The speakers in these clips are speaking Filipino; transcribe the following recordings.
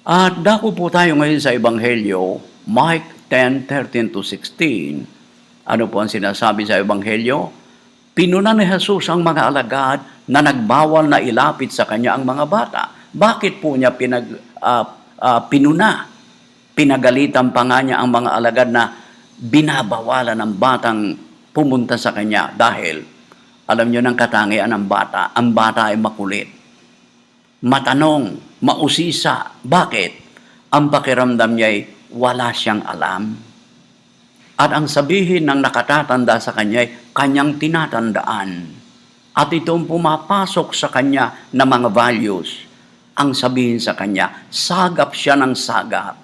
At dako po tayo ngayon sa Ebanghelyo, Mike 10:13 to 16. Ano po ang sinasabi sa Ebanghelyo? Pinuna ni Jesus ang mga alagad na nagbawal na ilapit sa kanya ang mga bata. Bakit po niya pinag, ah, ah, pinuna? Pinagalitan pa nga niya ang mga alagad na binabawalan ng batang pumunta sa kanya dahil alam niyo ng katangian ng bata, ang bata ay makulit matanong, mausisa. Bakit? Ang pakiramdam niya ay wala siyang alam. At ang sabihin ng nakatatanda sa kanya ay kanyang tinatandaan. At itong pumapasok sa kanya na mga values. Ang sabihin sa kanya, sagap siya ng sagap.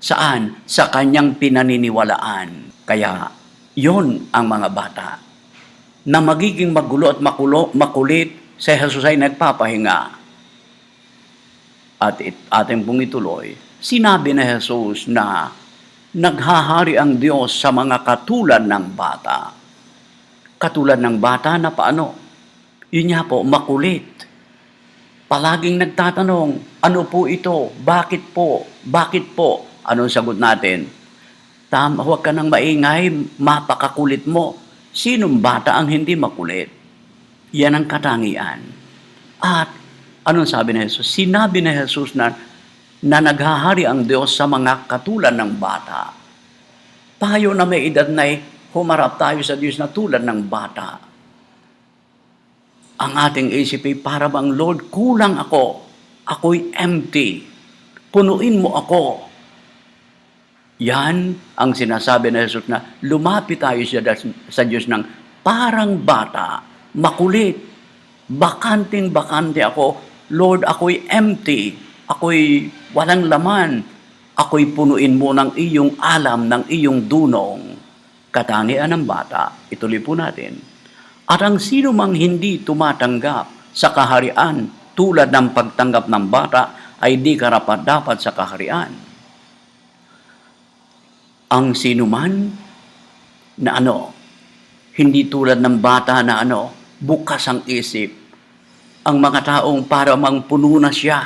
Saan? Sa kanyang pinaniniwalaan. Kaya, yon ang mga bata. Na magiging magulo at makulo, makulit, si Jesus ay nagpapahinga at it, ating pong ituloy, sinabi na Jesus na naghahari ang Diyos sa mga katulad ng bata. Katulad ng bata na paano? Yun nga po, makulit. Palaging nagtatanong, ano po ito? Bakit po? Bakit po? Anong sagot natin? Tama, huwag ka nang maingay, mapakakulit mo. Sinong bata ang hindi makulit? Yan ang katangian. At Anong sabi ni Jesus? Sinabi ni Jesus na, na naghahari ang Diyos sa mga katulad ng bata. Tayo na may edad na humarap tayo sa Diyos na tulad ng bata. Ang ating isip ay para bang, Lord, kulang ako. Ako'y empty. Punuin mo ako. Yan ang sinasabi ni Jesus na lumapit tayo sa, sa Diyos ng parang bata, makulit, bakanting-bakante ako, Lord, ako'y empty, ako'y walang laman, ako'y punuin mo ng iyong alam, ng iyong dunong. Katangian ng bata, ituloy po natin. At ang sino mang hindi tumatanggap sa kaharian tulad ng pagtanggap ng bata ay di karapat dapat sa kaharian. Ang sino man na ano, hindi tulad ng bata na ano, bukas ang isip, ang mga taong para mang puno na siya.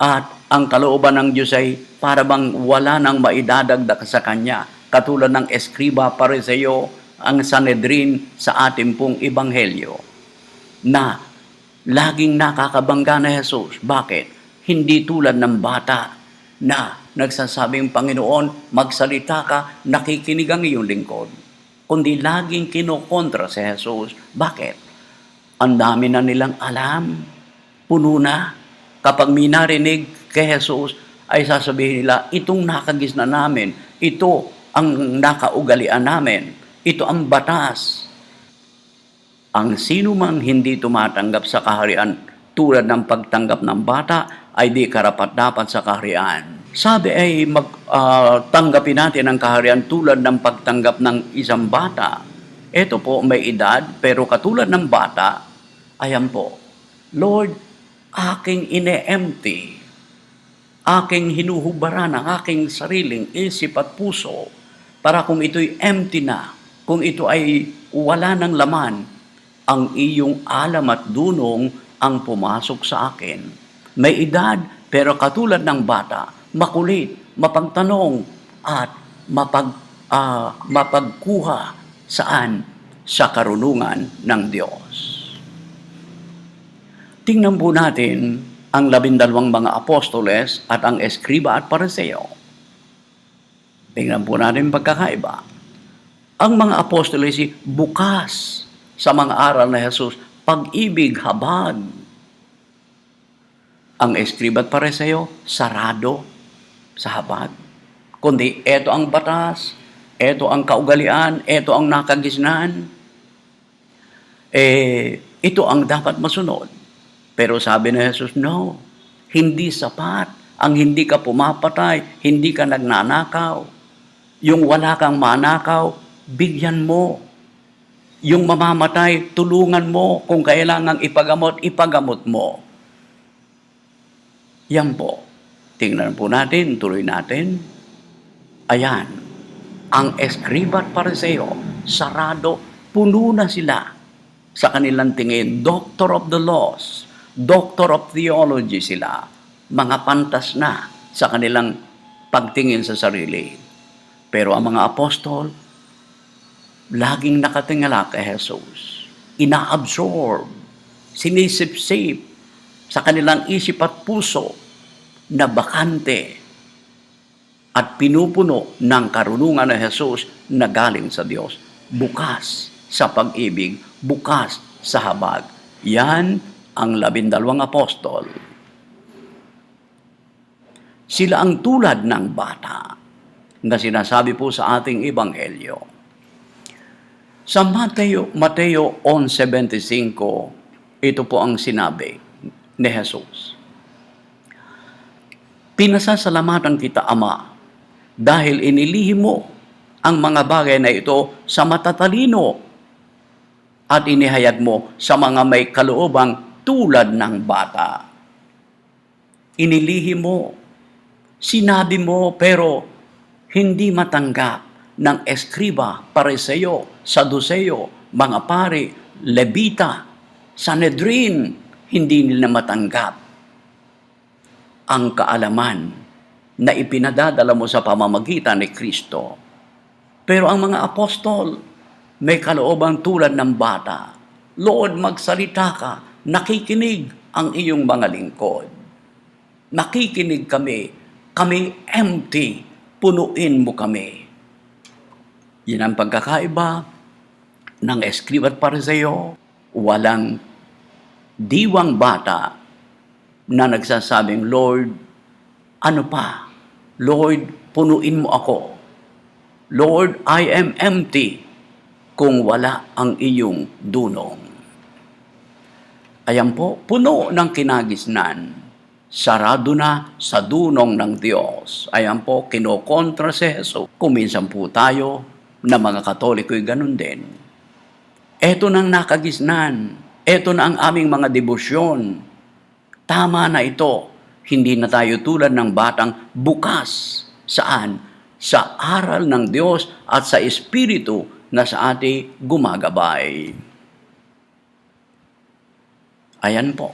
At ang kalooban ng Diyos ay para bang wala nang maidadagdag sa Kanya. Katulad ng eskriba pareseyo ang Sanedrin sa ating pong ebanghelyo. Na laging nakakabangga na Jesus. Bakit? Hindi tulad ng bata na nagsasabing, Panginoon, magsalita ka, nakikinig ang iyong lingkod. Kundi laging kinokontra si Jesus. Bakit? Ang dami na nilang alam. Puno na. Kapag minarinig kay Jesus, ay sasabihin nila, itong nakagis na namin, ito ang nakaugalian namin, ito ang batas. Ang sino mang hindi tumatanggap sa kaharian tulad ng pagtanggap ng bata ay di karapat-dapat sa kaharian. Sabi ay mag, uh, natin ang kaharian tulad ng pagtanggap ng isang bata. Ito po may edad pero katulad ng bata, ayan po, Lord, aking ine-empty, aking hinuhubaran ang aking sariling isip at puso para kung ito'y empty na, kung ito ay wala ng laman, ang iyong alam at dunong ang pumasok sa akin. May edad, pero katulad ng bata, makulit, mapagtanong, at mapag, uh, mapagkuha saan? Sa karunungan ng Diyos. Tingnan po natin ang labindalawang mga apostoles at ang eskriba at pariseo. Tingnan po natin pagkakaiba. Ang mga apostoles ay bukas sa mga aral na Jesus, pag-ibig, habag. Ang eskriba at pariseo, sarado sa habag. Kundi ito ang batas, ito ang kaugalian, ito ang nakagisnan. Eh, ito ang dapat masunod. Pero sabi ni Jesus, no, hindi sapat ang hindi ka pumapatay, hindi ka nagnanakaw. Yung wala kang manakaw, bigyan mo. Yung mamamatay, tulungan mo. Kung kailangang ipagamot, ipagamot mo. Yan po. Tingnan po natin, tuloy natin. Ayan. Ang eskriba at pariseo, sarado, puno na sila sa kanilang tingin. Doctor of the laws, Doctor of Theology sila. mga pantas na sa kanilang pagtingin sa sarili. Pero ang mga apostol, laging nakatingala kay Jesus. Ina-absorb, sinisip-sip sa kanilang isip at puso na bakante at pinupuno ng karunungan ng Jesus na galing sa Diyos. Bukas sa pag-ibig, bukas sa habag. Yan ang labindalawang apostol. Sila ang tulad ng bata na sinasabi po sa ating ebanghelyo. Sa Mateo, Mateo 11.75, ito po ang sinabi ni Jesus. Pinasasalamatan kita, Ama, dahil inilihim mo ang mga bagay na ito sa matatalino at inihayag mo sa mga may kaloobang tulad ng bata. Inilihim mo, sinabi mo pero hindi matanggap ng eskriba, pareseyo, saduseyo, mga pari, levita, sanedrin, hindi nila matanggap ang kaalaman na ipinadadala mo sa pamamagitan ni Kristo. Pero ang mga apostol, may kalooban tulad ng bata. Lord, magsalita ka, nakikinig ang iyong mga lingkod. Nakikinig kami, kami empty, punuin mo kami. Yan ang pagkakaiba ng eskriba at pariseo. Walang diwang bata na nagsasabing, Lord, ano pa? Lord, punuin mo ako. Lord, I am empty kung wala ang iyong dunong. Ayan po, puno ng kinagisnan. Sarado na sa dunong ng Diyos. Ayan po, kinokontra si Jesus. Kuminsan po tayo na mga Katoliko'y ganun din. Ito nang nakagisnan. Ito na ang aming mga debosyon. Tama na ito. Hindi na tayo tulad ng batang bukas. Saan? Sa aral ng Diyos at sa Espiritu na sa ati gumagabay. Ayan po.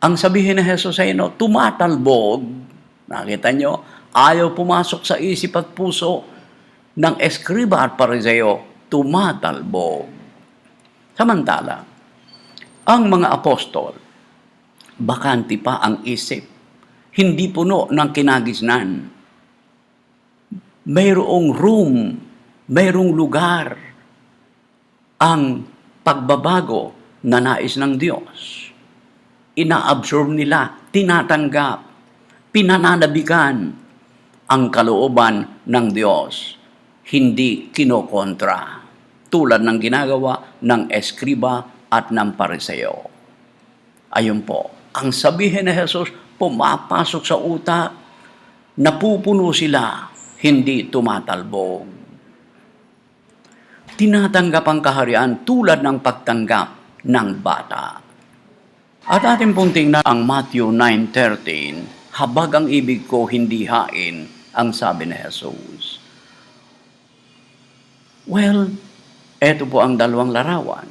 Ang sabihin ni Jesus sa inyo, tumatalbog. Nakita nyo? Ayaw pumasok sa isip at puso ng eskriba at pariseo, tumatalbog. Samantala, ang mga apostol, bakanti pa ang isip. Hindi puno ng kinagisnan. Mayroong room, mayroong lugar ang pagbabago na nais ng Diyos. Ina-absorb nila, tinatanggap, pinananabikan ang kalooban ng Diyos. Hindi kinokontra. Tulad ng ginagawa ng eskriba at ng pariseo. Ayun po, ang sabihin ni Jesus, pumapasok sa utak, napupuno sila, hindi tumatalbog. Tinatanggap ang kaharian tulad ng pagtanggap ng bata. At ating pong tingnan ang Matthew 9.13, habag ang ibig ko hindi hain, ang sabi ni Jesus. Well, eto po ang dalawang larawan.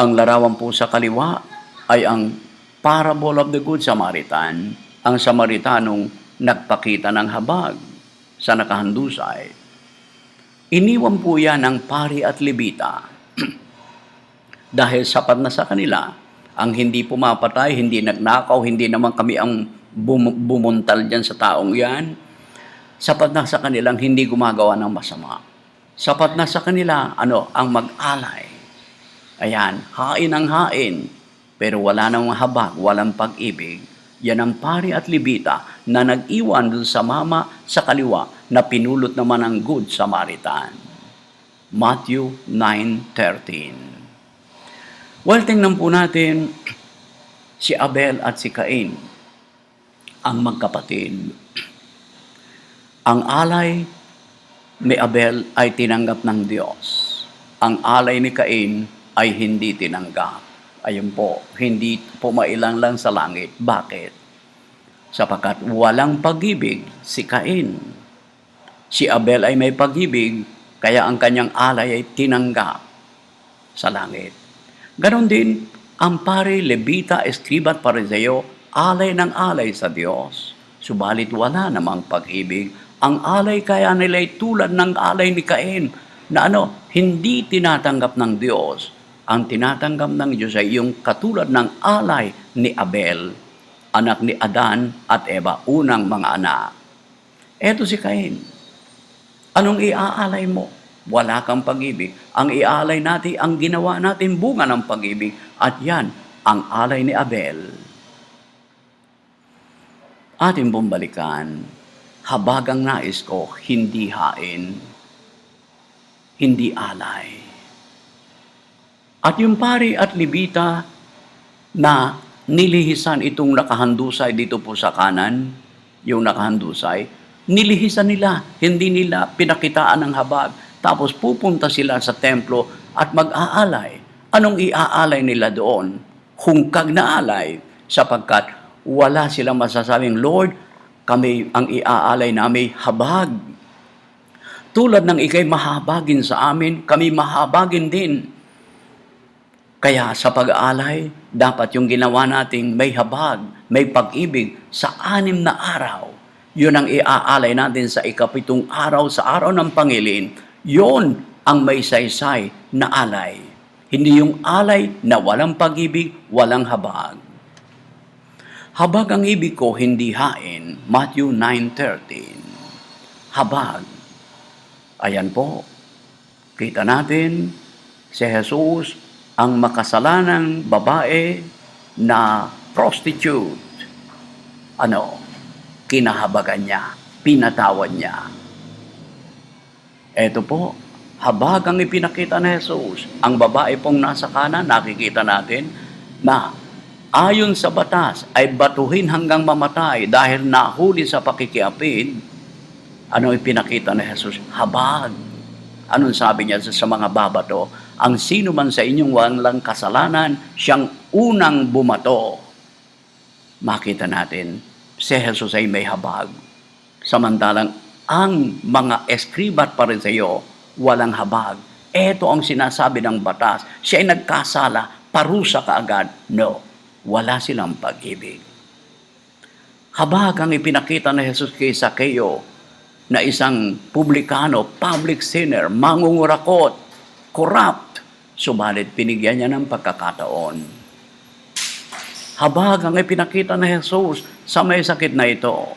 Ang larawan po sa kaliwa ay ang parable of the Good Samaritan, ang Samaritanong nagpakita ng habag sa nakahandusay. Iniwan po yan ng pari at libita dahil sapat na sa kanila ang hindi pumapatay, hindi nagnakaw, hindi naman kami ang bum- bumuntal dyan sa taong yan. Sapat na sa kanilang hindi gumagawa ng masama. Sapat na sa kanila, ano, ang mag-alay. Ayan, hain ang hain, pero wala nang habag, walang pag-ibig. Yan ang pari at libita na nag-iwan dun sa mama sa kaliwa na pinulot naman ang good Samaritan. Matthew 9.13 Well, tingnan po natin si Abel at si Cain, ang magkapatid. Ang alay ni Abel ay tinanggap ng Diyos. Ang alay ni Cain ay hindi tinanggap. Ayun po, hindi pumailang lang sa langit. Bakit? Sapagkat walang pag-ibig si Cain. Si Abel ay may pag-ibig, kaya ang kanyang alay ay tinanggap sa langit. Ganon din, ang pare, levita, eskriba at pariseo, alay ng alay sa Diyos. Subalit wala namang pag-ibig. Ang alay kaya nila'y tulad ng alay ni Cain na ano, hindi tinatanggap ng Diyos. Ang tinatanggap ng Diyos ay yung katulad ng alay ni Abel, anak ni Adan at Eva, unang mga anak. Eto si Cain. Anong iaalay mo? Wala kang pag-ibig. Ang iaalay natin, ang ginawa natin bunga ng pag-ibig. At yan, ang alay ni Abel. Ating bumbalikan, habagang nais ko, hindi hain, hindi alay. At yung pari at libita na nilihisan itong nakahandusay dito po sa kanan, yung nakahandusay, nilihisan nila, hindi nila pinakitaan ng habag. Tapos pupunta sila sa templo at mag-aalay. Anong iaalay nila doon? Hungkag na alay sapagkat wala silang masasabing, Lord, kami ang iaalay namin habag. Tulad ng ikay mahabagin sa amin, kami mahabagin din. Kaya sa pag-aalay, dapat yung ginawa nating may habag, may pag-ibig sa anim na araw. Yun ang iaalay natin sa ikapitong araw, sa araw ng Pangilin. Yun ang may saysay na alay. Hindi yung alay na walang pag-ibig, walang habag. Habag ang ibig ko, hindi hain. Matthew 9.13 Habag. Ayan po. Kita natin si Jesus ang makasalanang babae na prostitute. Ano? Kinahabagan niya. Pinatawad niya. Eto po, habag ang ipinakita ni Jesus. Ang babae pong nasa kanan, nakikita natin na ayon sa batas ay batuhin hanggang mamatay dahil nahuli sa pakikiapid. Ano ipinakita ni Jesus? Habag. Anong sabi niya sa mga babato? Ang sino man sa inyong walang kasalanan, siyang unang bumato. Makita natin, si Jesus ay may habag. Samantalang ang mga eskriba at pariseyo, walang habag. Ito ang sinasabi ng batas. Siya ay nagkasala, parusa kaagad. No, wala silang pag-ibig. Habag ang ipinakita ni Jesus kay Sakeo na isang publikano, public sinner, mangungurakot, corrupt, subalit pinigyan niya ng pagkakataon. Habag ang ipinakita ni Jesus sa may sakit na ito.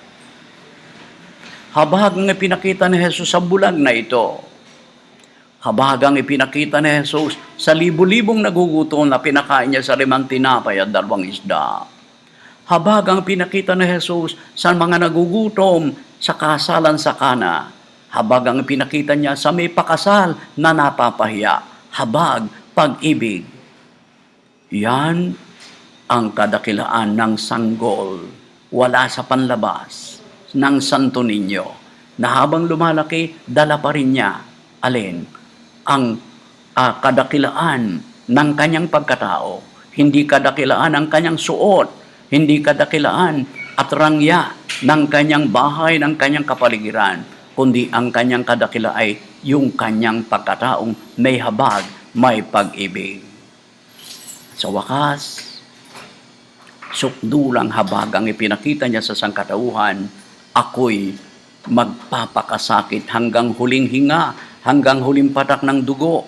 Habag ang ipinakita ni Jesus sa bulag na ito. Habag ang ipinakita ni Jesus sa libu-libong nagugutom na pinakain niya sa limang tinapay at dalawang isda. Habag ang pinakita ni Jesus sa mga nagugutom sa kasalan sa kana. Habag ang pinakita niya sa may pakasal na napapahiya. Habag, pag-ibig. Yan ang kadakilaan ng sanggol. Wala sa panlabas ng Santo Niño na habang lumalaki, dala pa rin niya. Alin? Ang ah, kadakilaan ng kanyang pagkatao. Hindi kadakilaan ang kanyang suot. Hindi kadakilaan at rangya ng kanyang bahay, ng kanyang kapaligiran. Kundi ang kanyang kadakila ay yung kanyang pagkataong may habag, may pag-ibig. Sa wakas, sukdulang habag ang ipinakita niya sa sangkatauhan, ako'y magpapakasakit hanggang huling hinga, hanggang huling patak ng dugo.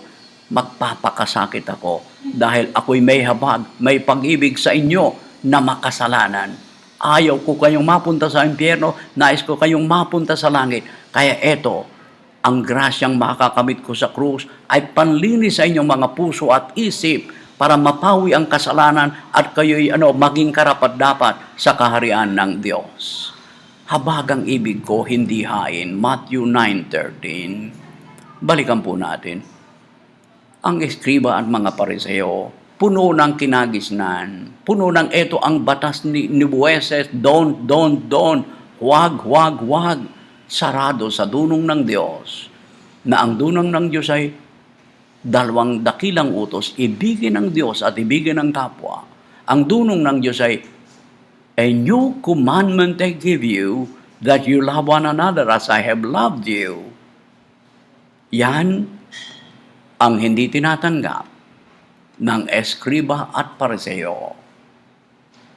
Magpapakasakit ako dahil ako'y may habag, may pag-ibig sa inyo na makasalanan. Ayaw ko kayong mapunta sa impyerno, nais ko kayong mapunta sa langit. Kaya eto, ang grasyang makakamit ko sa krus ay panlinis sa inyong mga puso at isip para mapawi ang kasalanan at kayo'y ano, maging karapat-dapat sa kaharian ng Diyos. Habagang ibig ko, hindi hain. Matthew 9.13 Balikan po natin. Ang eskriba at mga pariseo, puno ng kinagisnan, puno ng eto ang batas ni, ni Bueses, don't, don't, don't, huwag, huwag, huwag, sarado sa dunong ng Diyos, na ang dunong ng Diyos ay dalawang dakilang utos, ibigin ng Diyos at ibigin ng kapwa. Ang dunong ng Diyos ay, A new commandment I give you, that you love one another as I have loved you. Yan ang hindi tinatanggap ng eskriba at pariseo.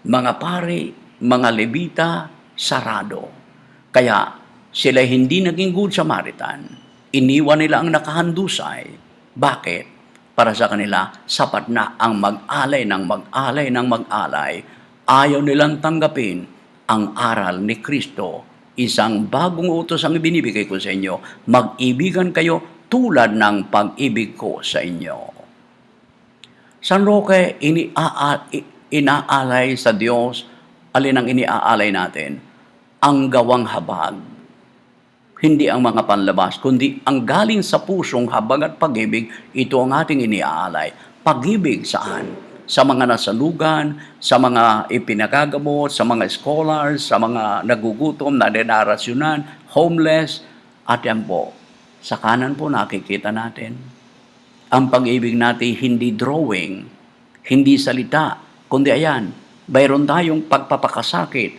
mga pari, mga levita, sarado. Kaya sila hindi naging good Samaritan. Iniwan nila ang nakahandusay. Bakit? Para sa kanila, sapat na ang mag-alay ng mag-alay ng mag-alay. Ayaw nilang tanggapin ang aral ni Kristo. Isang bagong utos ang ibinibigay ko sa inyo. Mag-ibigan kayo tulad ng pag-ibig ko sa inyo. San Roque, inaalay sa Diyos, alin ang iniaalay natin? Ang gawang habag. Hindi ang mga panlabas, kundi ang galing sa pusong habag at pag-ibig, ito ang ating iniaalay. Pag-ibig saan? Sa mga nasalugan, sa mga ipinagagamot, sa mga scholars, sa mga nagugutom, na denarasyonan, homeless, at yan po, sa kanan po nakikita natin ang pag-ibig natin hindi drawing, hindi salita, kundi ayan, bayron tayong pagpapakasakit,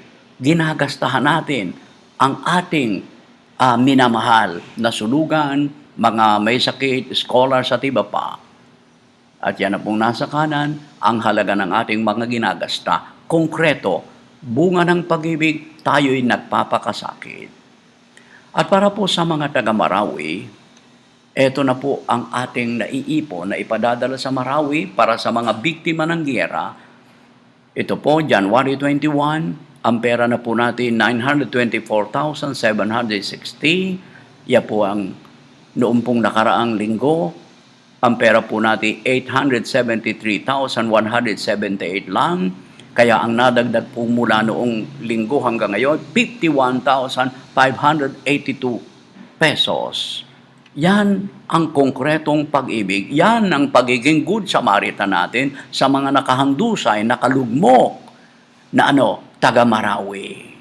ginagastahan natin ang ating ah, minamahal na sulugan, mga may sakit, scholars at iba pa. At yan na pong nasa kanan, ang halaga ng ating mga ginagasta. Konkreto, bunga ng pag-ibig, tayo'y nagpapakasakit. At para po sa mga taga Marawi, ito na po ang ating naiipon na ipadadala sa Marawi para sa mga biktima ng giyera. Ito po, January 21, ang pera na po natin 924,760. Yan po ang noong pong nakaraang linggo. Ang pera po natin 873,178 lang. Kaya ang nadagdag po mula noong linggo hanggang ngayon, 51,582 pesos. Yan ang konkretong pag-ibig. Yan ang pagiging good Samaritan natin sa mga nakahandusay, nakalugmok na ano, taga Marawi.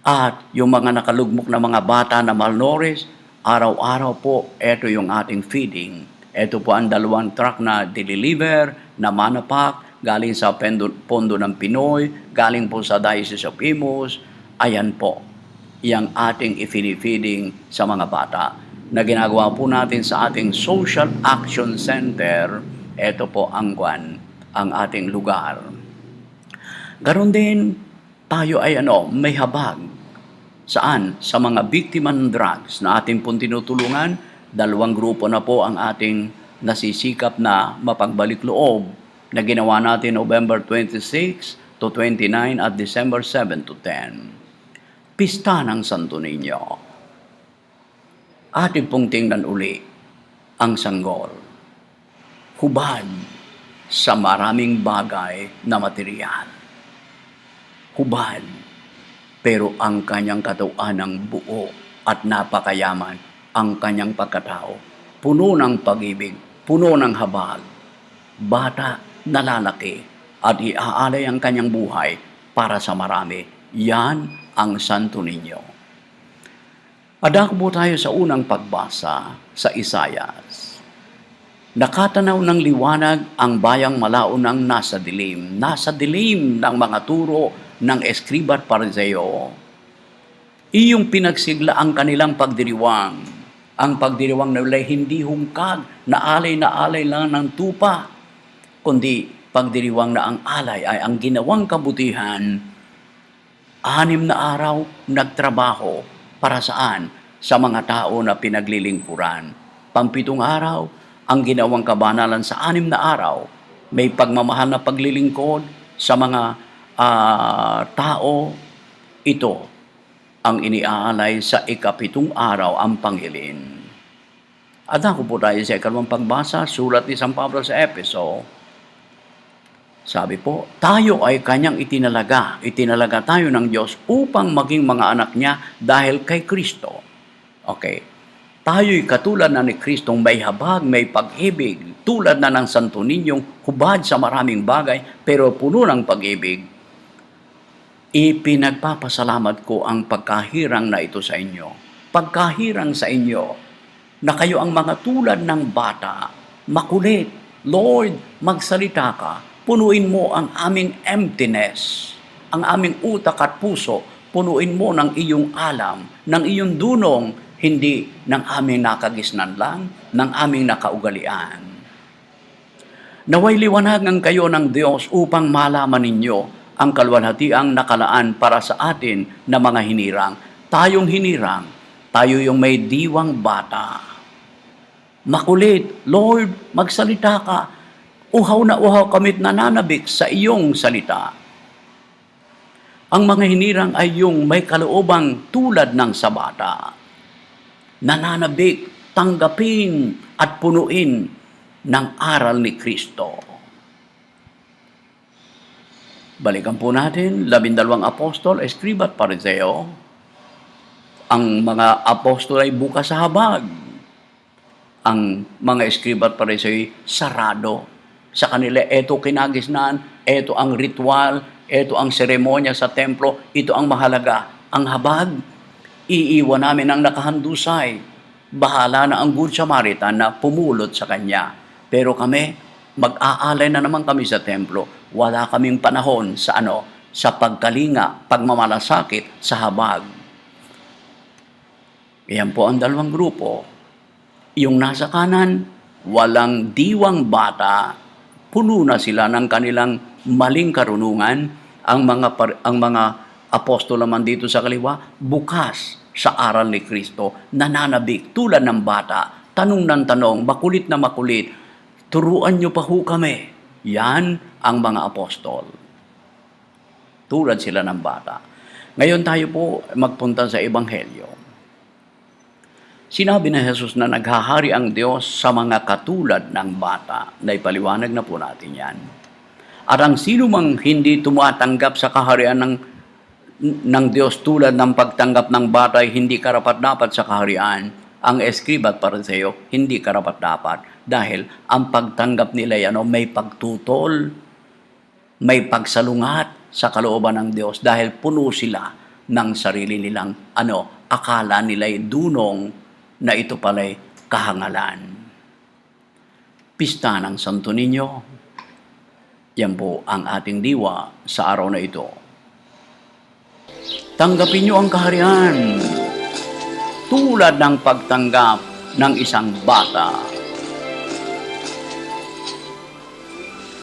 At yung mga nakalugmok na mga bata na malnourished, araw-araw po, ito yung ating feeding. Ito po ang dalawang truck na deliver, na manapak, galing sa pendo, pondo ng Pinoy, galing po sa Diocese of Imus. Ayan po, yung ating ifini-feeding sa mga bata na ginagawa po natin sa ating Social Action Center. Ito po ang kwan, ang ating lugar. Ganon din, tayo ay ano, may habag. Saan? Sa mga biktima ng drugs na ating pong tinutulungan, dalawang grupo na po ang ating nasisikap na mapagbalik loob na ginawa natin November 26 to 29 at December 7 to 10. Pista ng Santo Niño atin pong tingnan uli ang sanggol. Hubad sa maraming bagay na material. Hubad, pero ang kanyang katawan ng buo at napakayaman ang kanyang pagkatao. Puno ng pag-ibig, puno ng habag. Bata na lalaki at iaalay ang kanyang buhay para sa marami. Yan ang Santo Niño. Adako po tayo sa unang pagbasa sa Isayas. Nakatanaw ng liwanag ang bayang malaunang nasa dilim, nasa dilim ng mga turo ng eskriba at pariseo. Iyong pinagsigla ang kanilang pagdiriwang. Ang pagdiriwang na nila hindi hungkag, na alay na alay lang ng tupa, kundi pagdiriwang na ang alay ay ang ginawang kabutihan. Anim na araw nagtrabaho para saan? Sa mga tao na pinaglilingkuran. Pampitong araw, ang ginawang kabanalan sa anim na araw, may pagmamahal na paglilingkod sa mga ah, tao. Ito ang iniaalay sa ikapitong araw ang Pangilin. At ako po tayo sa ikalawang pagbasa, sulat ni San Pablo sa Epeso, sabi po, tayo ay kanyang itinalaga. Itinalaga tayo ng Diyos upang maging mga anak niya dahil kay Kristo. Okay. Tayo'y katulad na ni Kristong may habag, may pag-ibig, tulad na ng Santo Ninyong hubad sa maraming bagay, pero puno ng pag-ibig. Ipinagpapasalamat ko ang pagkahirang na ito sa inyo. Pagkahirang sa inyo na kayo ang mga tulad ng bata, makulit. Lord, magsalita ka, punuin mo ang aming emptiness, ang aming utak at puso, punuin mo ng iyong alam, ng iyong dunong, hindi ng aming nakagisnan lang, ng aming nakaugalian. Naway liwanagan kayo ng Diyos upang malaman ninyo ang kalwalhatiang nakalaan para sa atin na mga hinirang. Tayong hinirang, tayo yung may diwang bata. Makulit, Lord, magsalita ka. Uhaw na uhaw kamit nananabik sa iyong salita. Ang mga hinirang ay yung may kaloobang tulad ng sa bata. Nananabik, tanggapin at punuin ng aral ni Kristo. Balikan po natin, labindalawang apostol, eskriba at pariseo. Ang mga apostol ay bukas sa habag. Ang mga eskriba at pariseo ay sarado. Sa kanila, eto kinagisnan, eto ang ritual, eto ang seremonya sa templo, ito ang mahalaga. Ang habag, iiwan namin ang nakahandusay. Bahala na ang Good Samaritan na pumulot sa kanya. Pero kami, mag-aalay na naman kami sa templo. Wala kaming panahon sa ano, sa pagkalinga, pagmamalasakit sa habag. Iyan po ang dalawang grupo. Yung nasa kanan, walang diwang bata, puno na sila ng kanilang maling karunungan. Ang mga ang mga apostol naman dito sa kaliwa, bukas sa aral ni Kristo, nananabik tulad ng bata, tanong ng tanong, makulit na makulit, turuan niyo pa ho kami. Yan ang mga apostol. Tulad sila ng bata. Ngayon tayo po magpunta sa Ebanghelyo. Sinabi na Jesus na naghahari ang Diyos sa mga katulad ng bata. Naipaliwanag na po natin yan. At ang sino mang hindi tumatanggap sa kaharian ng, ng Diyos tulad ng pagtanggap ng bata ay hindi karapat-dapat sa kaharian, ang eskriba at pariseo hindi karapat-dapat dahil ang pagtanggap nila ay ano, may pagtutol, may pagsalungat sa kalooban ng Diyos dahil puno sila ng sarili nilang ano, akala nila'y dunong na ito pala'y kahangalan. Pista ng Santo Niño, yan po ang ating diwa sa araw na ito. Tanggapin niyo ang kaharian tulad ng pagtanggap ng isang bata